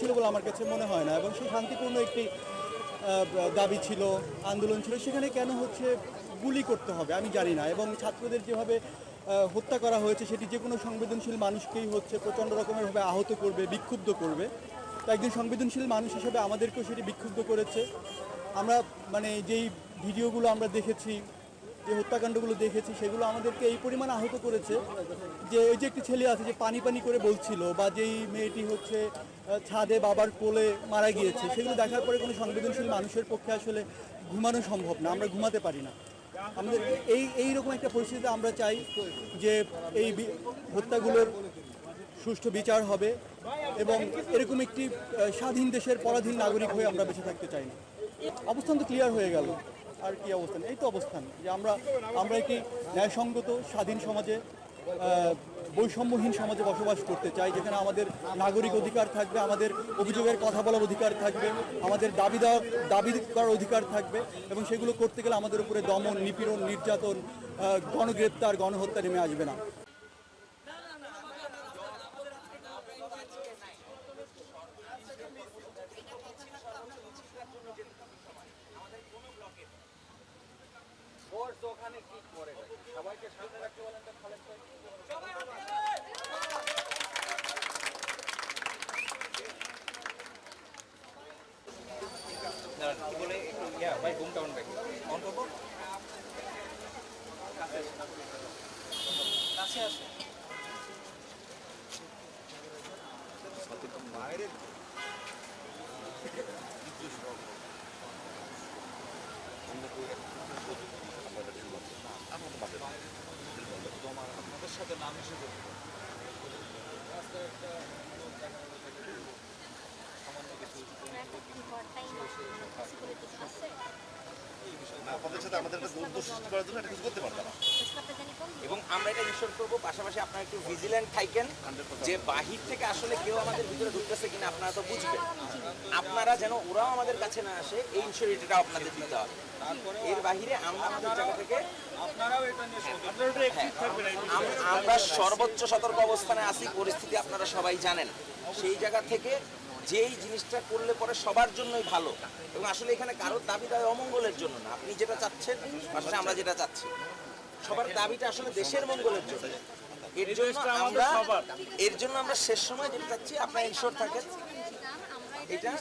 ছিল বলে আমার কাছে মনে হয় না। এবং সেই শান্তিপূর্ণ একটি দাবি ছিল, আন্দোলন ছিল। সেখানে কেন হচ্ছে গুলি করতে হবে আমি জানি না। এবং ছাত্রদের যেভাবে হত্যা করা হয়েছে, সেটি যে কোনো সংবেদনশীল মানুষকেই হচ্ছে প্রচণ্ড রকমেরভাবে আহত করবে, বিক্ষুব্ধ করবে। তো একজন সংবেদনশীল মানুষ হিসেবে আমাদেরকেও সেটি বিক্ষুব্ধ করেছে। আমরা মানে যেই ভিডিওগুলো আমরা দেখেছি যে হত্যাকাণ্ডগুলো দেখেছি, সেগুলো আমাদেরকে এই পরিমাণ আহত করেছে। যে ওই যে একটি ছেলে আছে, যে পানি পানি করে বলছিল বা যেই মেয়েটি হচ্ছে ছাদে বাবার কোলে মারা গিয়েছে, সেগুলো দেখার পরে কোনো সংবেদনশীল মানুষের পক্ষে আসলে ঘুমানো সম্ভব না, আমরা ঘুমাতে পারি না। আমাদের এই এই রকম একটা পরিস্থিতিতে আমরা চাই যে এই হত্যাগুলোর সুষ্ঠু বিচার হবে এবং এরকম একটি স্বাধীন দেশের পরাধীন নাগরিক হয়ে আমরা বেঁচে থাকতে চাই না। অবস্থান তো ক্লিয়ার হয়ে গেল। আর কি অবস্থান? এই তো অবস্থান যে আমরা আমরা একটি ন্যায়সঙ্গত স্বাধীন সমাজে বৈষম্যহীন সমাজে বসবাস করতে চাই, যেখানে আমাদের নাগরিক অধিকার থাকবে, আমাদের অভিযোগের কথা বলার অধিকার থাকবে, আমাদের দাবি দেওয়ার দাবি করার অধিকার থাকবে, এবং সেগুলো করতে গেলে আমাদের উপরে দমন, নিপীড়ন, নির্যাতন গণগ্রেপ্তার, গণহত্যা নেমে আসবে না। ওখানে কি করে? সবাইকে সামনে রাখতে বলেন তো খালেদ ভাই। কি বলে ইয়া ভাই বুম ডাউন ব্যাক অন করব কাছে আসে কাছে আসে আপনাদের সাথে নাম এসে আপনাদের সাথে আমাদের একটা দ্বন্দ্ব সৃষ্টি করার জন্য এটা কিছু করতে পারতাম। এবং আমরা এটা নিশ্চয় করব পাশাপাশি আপনারা একটু ভিজিল্যান্ট থাকেন যে বাহির থেকে আসলে কেউ আমাদের ভিতরে ঢুকতেছে কিনা আপনারা তো বুঝবেন। আপনারা যেন ওরাও আমাদের কাছে না আসে এই ইনসিউরিটিটা আপনাদের দিতে হবে। এর বাহিরে আমরা আমাদের জায়গা থেকে আম- আমরা সর্বোচ্চ সতর্ক অবস্থানে আছি পরিস্থিতি আপনারা সবাই জানেন। সেই জায়গা থেকে যেই জিনিসটা করলে পরে সবার জন্যই ভালো। এবং আসলে এখানে কারোর দাবি দাবি অমঙ্গলের জন্য না। আপনি যেটা চাচ্ছেন পাশাপাশি আমরা যেটা চাচ্ছি। সবার দাবিটা আসলে দেশের মঙ্গলের জন্য। এর জন্য আমরা এর জন্য আমরা শেষ সময় যেটা চাচ্ছি আপনার ইনশোর থাকেন। এটা